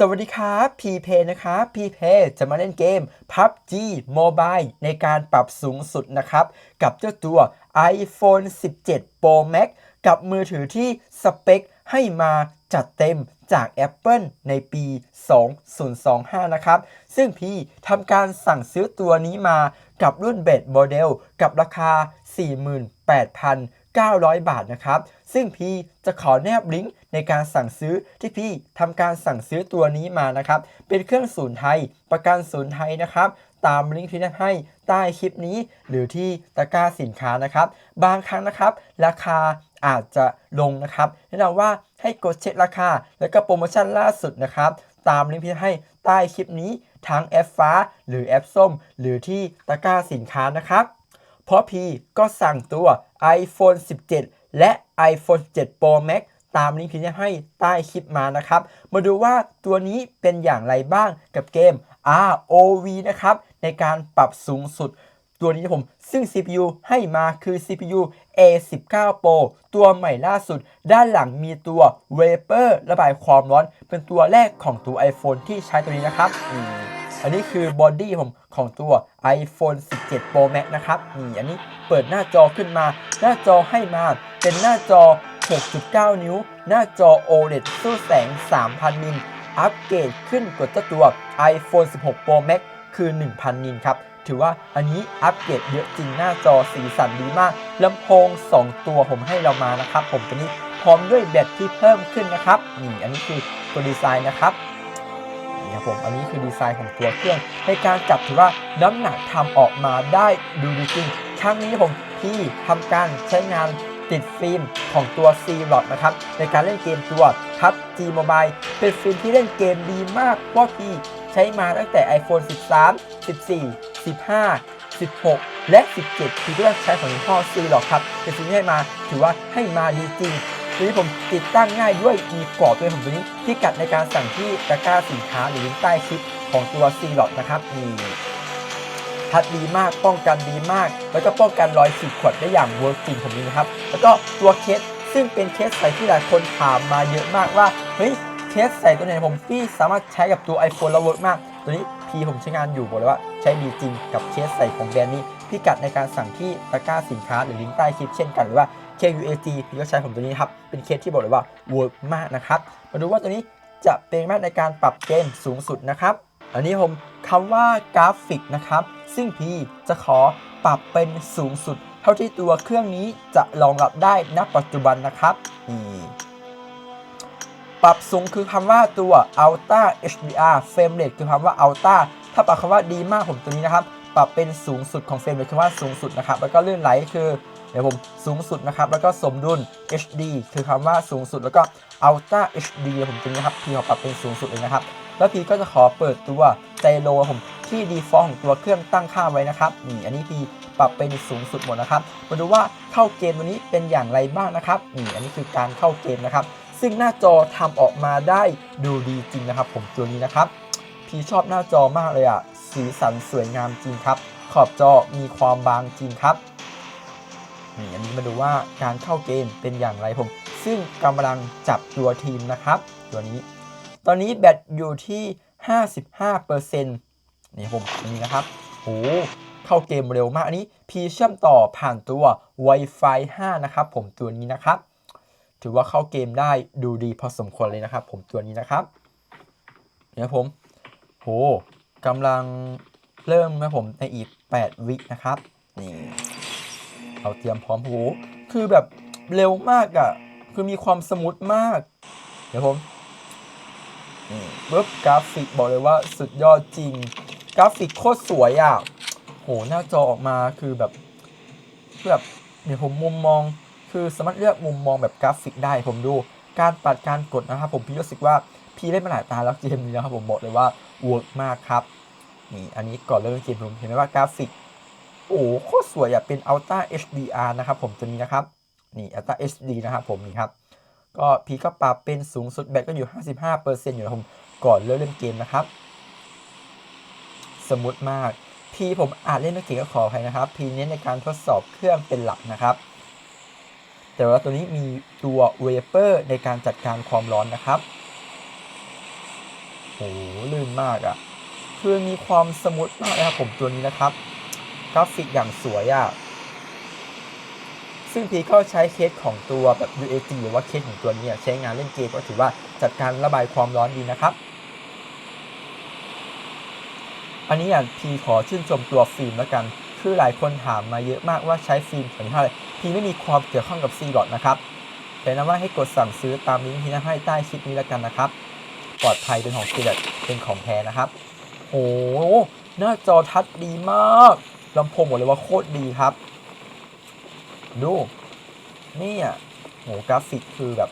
สวัสดีครับพีเพนะครับพีเพจะมาเล่นเกม PUBG Mobile ในการปรับสูงสุดนะครับ กับเจ้าตัว iPhone 17 Pro Max กับมือถือที่สเปคให้มาจัดเต็มจาก Apple ในปี 2025 นะครับ ซึ่งพี่ทำการสั่งซื้อตัวนี้มากับรุ่นเบสโมเดลกับราคา 900 บาทนะครับ ซึ่งพี่จะขอแนบลิงก์ในการสั่งซื้อที่พี่ทำการสั่งซื้อตัวนี้มานะครับ เป็นเครื่องศูนย์ไทย ประกันศูนย์ไทยนะครับ ตามลิงก์ที่ได้ให้ใต้คลิปนี้ หรือที่ตะกร้าสินค้านะครับ บางครั้งนะครับ ราคาอาจจะลงนะครับแนะนำว่าให้กดเช็คราคา แล้วก็โปรโมชั่นล่าสุดนะครับตามลิงก์ที่ให้ใต้คลิปนี้ทั้งแอปฟ้า หรือแอปส้ม หรือที่ตะกร้าสินค้านะครับ เพราะพีก็สั่งตัว iPhone 17 และ iPhone 7 Pro Max ตามลิงก์ที่ได้ให้ใต้คลิปมานะครับ มาดูว่าตัวนี้เป็นอย่างไรบ้างกับเกม ROV นะครับ ในการปรับสูงสุดตัวนี้นะผมซึ่ง CPU ให้มาคือ CPU A19 Pro ตัวใหม่ล่าสุด ด้านหลังมีตัว Vapor ระบายความร้อน เป็นตัวแรกของตัว iPhone ที่ใช้ตัวนี้นะครับ อันนี้คือบอดี้ผมของตัว iPhone 17 Pro Max นะครับนี่อันนี้เปิดหน้าจอขึ้นมา หน้าจอให้มาเป็นหน้าจอ 6.9 นิ้ว หน้าจอ OLED สู้แสง 3,000 นิลอัปเกรดขึ้นกว่าเจ้าตัว iPhone 16 Pro Max คือ 1,000 นิลครับ ถือว่าอันนี้อัปเกรดเยอะจริงหน้าจอสีสันดีมากลำโพง 2 ตัวผมให้เรามานะครับ ผมตัวนี้พร้อมด้วยแบตที่เพิ่มขึ้นนะครับนี่อันนี้คือตัวดีไซน์นะครับ ครับผม อันนี้คือดีไซน์ของตัวเครื่อง ในการจับถือว่าน้ำหนักทำออกมาได้ดูดีจริงครั้งนี้ผมที่ทำการใช้งานติดฟิล์มของตัว C l o t นะครับ ในการเล่นเกมตัว PUBG Mobile เป็นฟิล์มที่เล่นเกมดีมากเพราะพี่ใช้มาตั้งแต่ iPhone 13 14 15 16 และ 17 ที่เลือกใช้ของยี่ห้อ C l o t ครับเป็นฟิล์มที่ให้มาถือว่าให้มาดีจริง ตัวนี้ผมติดตั้งง่ายด้วยมีกรอบด้วยผมตัวนี้พิกัดในการสั่งที่ตะกร้าสินค้าหรือลิงใต้คลิปของตัว C l o t นะครับนี่พัดดีมากป้องกันดีมาก แล้วก็ป้องกันรอยขีดข่วนได้อย่างเวิร์กจริงผมนี้นะครับ แล้วก็ตัวเคสซึ่งเป็นเคสใส่ที่หลายคนถามมาเยอะมากว่าเฮ้ยเคสใส่ตัวไหนผมพี่สามารถใช้กับตัว iPhone แล้วเวิร์กมาก ตัวนี้พี่ผมใช้งานอยู่บอกเลยว่าใช้ดีจริงกับเคสใส่ของแบรนด์นี้พิกัดในการสั่งที่ตะกร้าสินค้าหรือลิงก์ใต้คลิปเช่นกันหรือว่า KUAG พี่ก็ใช้ผมตัวนี้ครับ เป็นเคสที่บอกเลยว่าเวิร์กมากนะครับ มาดูว่าตัวนี้จะเป็นมากในการปรับเกมสูงสุดนะครับ อันนี้ผมคำว่ากราฟิกนะครับ ซึ่งพี่จะขอปรับเป็นสูงสุด เท่าที่ตัวเครื่องนี้จะรองรับได้ณปัจจุบันนะครับนี่ปรับสูงคือคำว่าตัว Ultra HDR Frame Rate คือคำว่า Ultra ถ้าปรับคำว่าดีมากผมตัวนี้นะครับ ปรับเป็นสูงสุดของ Frame Rate คือว่าสูงสุดนะครับ แล้วก็เลื่อนไหลคือ เดี๋ยวผมสูงสุดนะครับ แล้วก็สมดุล HD คือคำว่าสูงสุดแล้วก็ Ultra HD ผมตัวนี้นะครับพีขอปรับเป็นสูงสุดเลยนะครับ แล้วพีก็จะขอเปิดตัวไจโรผมที่ default ของตัวเครื่องตั้งค่าไว้นะครับนี่อันนี้พีปรับเป็นสูงสุดหมดนะครับ มาดูว่าเข้าเกมตัวนี้เป็นอย่างไรบ้างนะครับนี่อันนี้คือการเข้าเกมนะครับ ซึ่งหน้าจอทำออกมาได้ดูดีจริงนะครับ ผมตัวนี้นะครับพีชอบหน้าจอมากเลยอะสีสันสวยงามจริงครับ ขอบจอมีความบางจริงครับ นี่อันนี้มาดูว่าการเข้าเกมเป็นอย่างไรผม ซึ่งกำลังจับตัวทีมนะครับ ตัวนี้ ตอนนี้แบตอยู่ที่ 55%นี่ผมนนี้นะครับโหเข้าเกมเร็วมาก อันนี้พีเชื่อมต่อผ่านตัว Wi-Fi 5 นะครับ ผมตัวนี้นะครับ ถือว่าเข้าเกมได้ดูดีพอสมควรเลยนะครับ ผมตัวนี้นะครับเนี่ยผมโหกำลังเริ่มนะผมในอีก 8 วินะครับนี่ เราเตรียมพร้อมโหคือแบบเร็วมากอะ่ะ คือมีความสมูทมาก เดี๋ยวผมนี่ปึ๊บกราฟิกบอกเลยว่าสุดยอดจริง กราฟิกโคตรสวยอะโหหน้าจอออกมาคือแบบคือแบบเดี๋ยวผมมุมมอง คือสามารถเลือกมุมมองแบบกราฟิกได้ผมดู การปัดการกดนะครับผมพี่รู้สึกว่าพี่เล่นมาหลายตาแล้วเกมนี้นะครับผมบอกเลยว่าเวิร์กมากครับนี่อันนี้ก่อนเริ่มเกมผมเห็นไหมว่ากราฟิก โอ้โคตรสวยอะเป็น Ultra HDR นะครับผมตัวนี้นะครับ นี่ Ultra HD นะครับผมนี่ครับ ก็พีก็ปรับเป็นสูงสุดแบตก็อยู่ 55%อยู่นะผมก่อนเริ่มเล่นเกมนะครับ สมมติมากพีผมอาจเล่นไม่เก่งก็ขออภัยนะครับพีเน้นในการทดสอบเครื่องเป็นหลักนะครับ แต่ว่าตัวนี้มีตัวเวเปอร์ในการจัดการความร้อนนะครับโหลื่นมากอะ่ะ คือมีความสมูทมากนะครับผมตัวนี้นะครับ กราฟิกอย่างสวยอะ่ะ ซึ่งพีก็ใช้เคสของตัวแบบ UAG หรือว่าเคสของตัวนี้ใช้งานเล่นเกมก็ถือว่าจัดการระบายความร้อนดีนะครับ อันนี้อะพีขอชื่นชมตัวฟิล์มแล้วกัน คือหลายคนถามมาเยอะมากว่าใช้ฟิล์มของยี่ห้ออะไรพีไม่มีความเกี่ยวข้องกับซีหลอดนะครับแต่นะว่าให้กดสั่งซื้อตามลิงก์ที่ให้ใต้คลิปนี้แล้วกันนะครับ ปลอดภัยเป็นของซีหลอดเป็นของแท้นะครับโหหน้าจอทัชดีมาก ลำโพงบอกเลยว่าโคตรดีครับ ดูนี่อะโหกราฟิกคือแบบ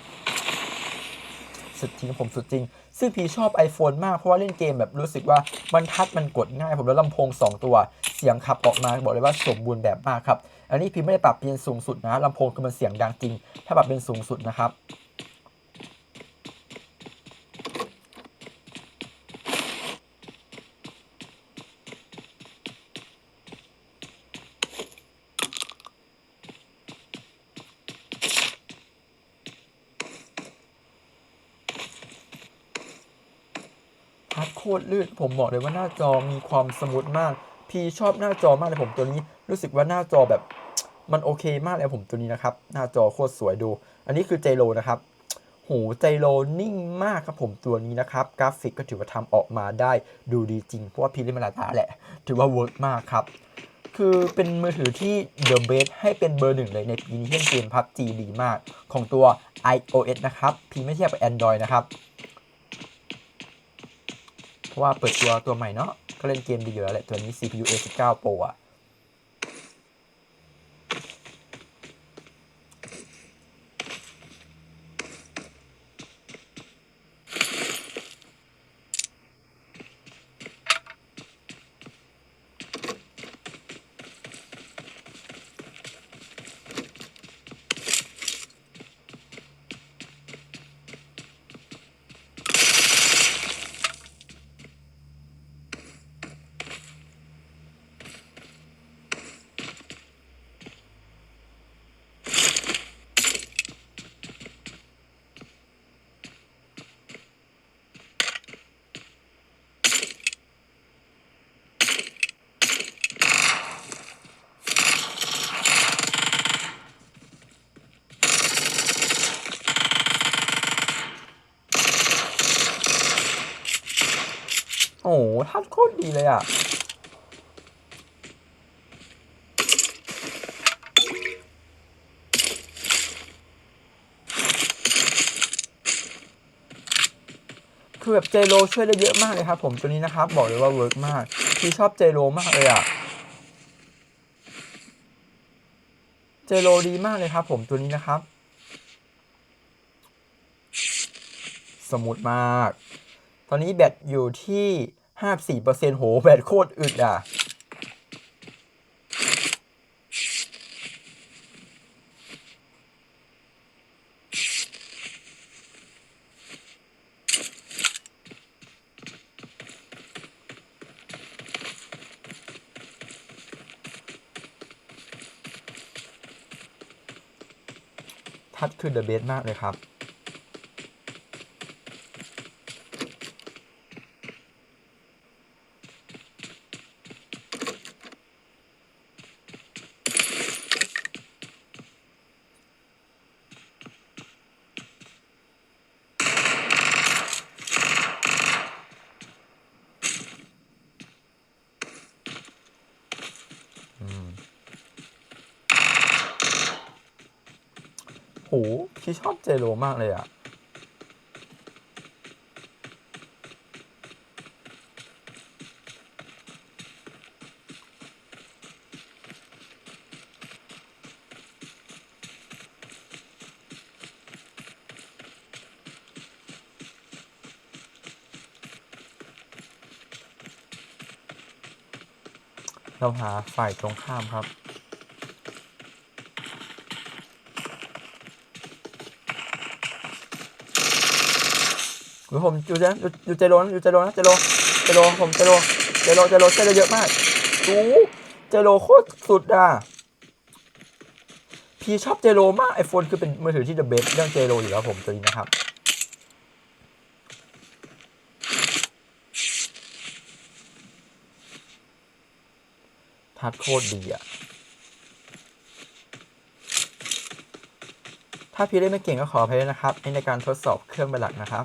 สุดจริงผมสุดจริง ซึ่งพีชอบ iPhone มากเพราะว่าเล่นเกมแบบรู้สึกว่ามันทัดมันกดง่าย ผมแล้วลำโพง 2 ตัว เสียงขับออกมาบอกเลยว่าสมบูรณ์แบบมากครับ อันนี้พีไม่ได้ปรับเป็นสูงสุดนะลำโพงคือมันเสียงดังจริง ถ้าปรับเป็นสูงสุดนะครับ ทัดโคตรลื่น ผมบอกเลยว่าหน้าจอมีความสมูทมาก พี่ชอบหน้าจอมากเลยผมตัวนี้ รู้สึกว่าหน้าจอแบบมันโอเคมากเลยผมตัวนี้นะครับ หน้าจอโคตรสวยดู อันนี้คือเจโรนะครับโหเจโรนิ่งมากครับผมตัวนี้นะครับ กราฟิกก็ถือว่าทำออกมาได้ดูดีจริง เพราะว่าพี่เล่นมาหลายตาแหละ ถือว่าเวิร์กมากครับ คือเป็นมือถือที่ The Best ให้เป็นเบอร์หนึ่งเลยในปีนี้เล่นเกม PUBG ดีมาก ของตัว iOS นะครับ พี่ไม่เทียบกับ Android นะครับ เพราะว่าเปิดตัวตัวใหม่เนาะก็เล่นเกมดีอยู่แล้วแหละตัวนี้ CPU A19 Pro อะ ทัดโคตรดีเลยอะคือแบบเจโรช่วยได้เยอะมากเลยครับผมตัวนี้นะครับบอกเลยว่าเวิร์กมากพี่ชอบเจโรมากเลยอะเจโรดีมากเลยครับผมตัวนี้นะครับ สมูทมาก ตอนนี้แบตอยู่ที่ 54%โหแบตโคตรอึดอะ ทัดคือเดอะเบสมากเลยครับ พี่ชอบเจโรมากเลยอะเราหาฝ่ายตรงข้ามครับ หรือผมอยู่จะอยู่ใจโลนะอยู่ใจโลนะใจโลใจโลผมใจโลใจโลใจโลใจโลเยอะมากดูใจโลโคตรสุดอะพี่ชอบเจโลมากไอโฟนคือเป็นมือถือที่เดอะเบสเรื่องเจโลอยู่แล้วผมตัวนี้นะครับพัดโคตรดีอะถ้าพี่เล่นไม่เก่งก็ขออภัยนะครับในการทดสอบเครื่องเป็นหลักนะครับ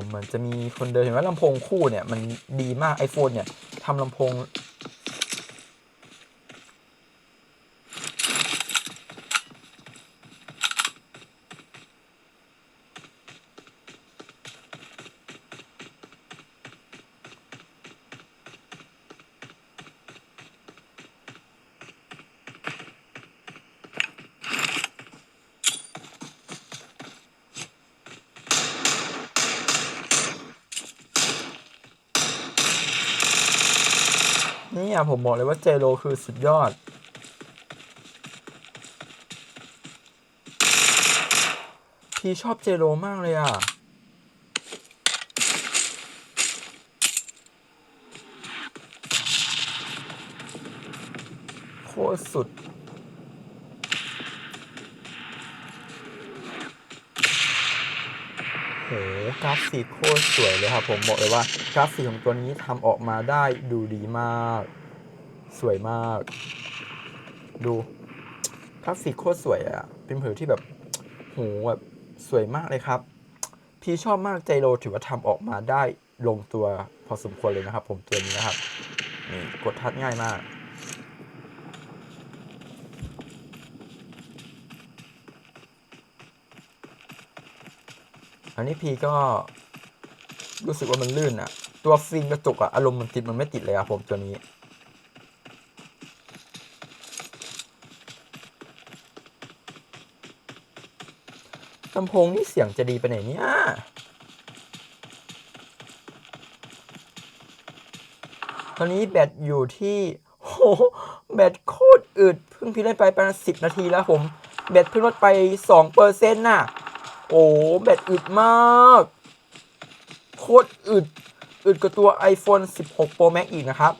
ผมเหมือนจะมีคนเดินเห็นว่าลำโพงคู่เนี่ยมันดีมาก iPhone เนี่ยทำลำโพง นี่ อะผมบอกเลยว่าเจโรคือสุดยอด พี่ชอบเจโรมากเลยอะโคตรสุดโหกราฟิกโคตรสวยเลยครับผมบอกเลยว่ากราฟิกของตัวนี้ทำออกมาได้ดูดีมาก สวยมาก ดูกราฟิกโคตรสวยอะเป็นมือที่แบบโหแบบสวยมากเลยครับ พี่ชอบมากใจโรถือว่าทำออกมาได้ลงตัวพอสมควรเลยนะครับ ผมตัวนี้นะครับนี่กดทัดง่ายมากอันนี้พีก็รู้สึกว่ามันลื่นอะตัวฟิลกระจกอะอารมณ์มันติดมันไม่ติดเลยครับผมตัวนี้ ลำโพงนี่เสียงจะดีไปไหนเนี่ยตอนนี้แบตอยู่ที่โหแบตโคตรอึดเพิ่งพี่เล่นไปประมาณสิบนาทีแล้วผม แบตเพิ่งลดไปสองเปอร์เซ็นต์น่ะ โอ้แบตอึดมาก โคตรอึด อึดกว่าตัว iPhone 16 Pro Max อีกนะครับ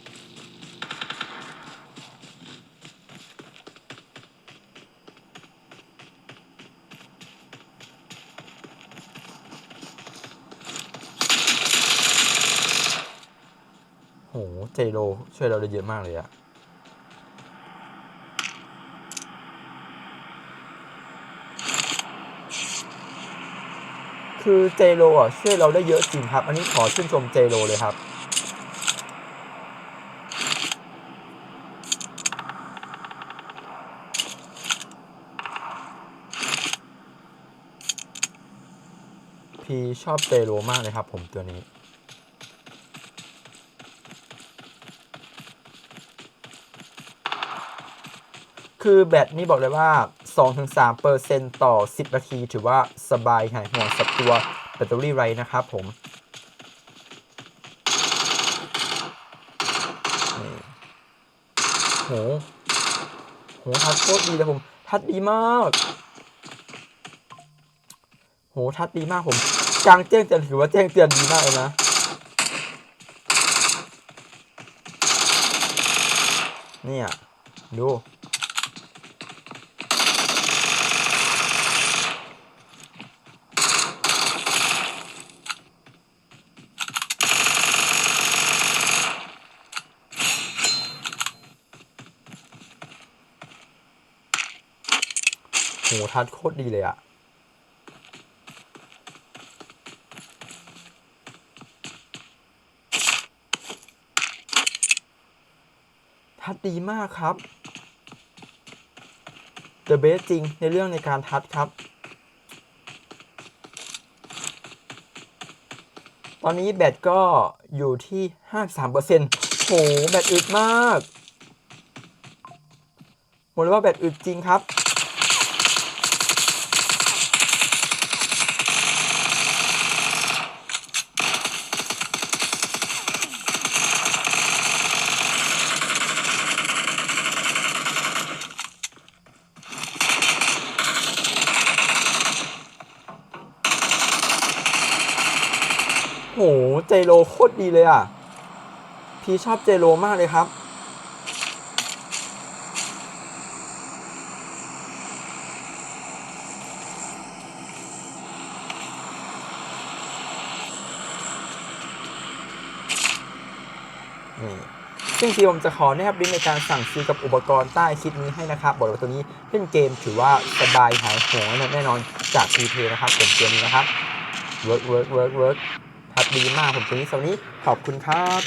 เจโรช่วยเราได้เยอะมากเลยอะคือเจโรอะช่วยเราได้เยอะจริงครับ อันนี้ขอชื่นชมเจโรเลยครับ พี่ชอบเจโรมากเลยครับผมตัวนี้ คือแบตนี่บอกเลยว่า 2-3%ต่อ 10 นาที ถือว่าสบายหายห่วงสับตัวแบตเตอรี่ไรนะครับผมโห โห ทัดโคตรดีเลยผม ทัดดีมาก โห ทัดดีมากผมกลางแจ้งเตือนถือว่าแจ้งเตือนดีมากเลยนะ เนี่ย ดู โหทัดโคตรดีเลยอะทัดดีมากครับ The best จริงในเรื่องในการทัดครับ ตอนนี้แบตก็อยู่ที่ 53%โห แบตอึดมากบอกเลยว่าแบตอึดจริงครับ เจโรโคตรดีเลยอะ พี่ชอบเจโรมากเลยครับ นี่ซึ่งทีผมจะขอแนบลิงก์ในการสั่งซื้อกับอุปกรณ์ใต้คลิปนี้ให้นะครับ บอกเลยว่าตัวนี้เล่นเกมถือว่าสบายหายห่วงแน่นอนจาก p ีเพนะครับผมเกมนี้นะครับ work work work work อัดดีมากผมถึงนี้สวัสดีขอบคุณครับ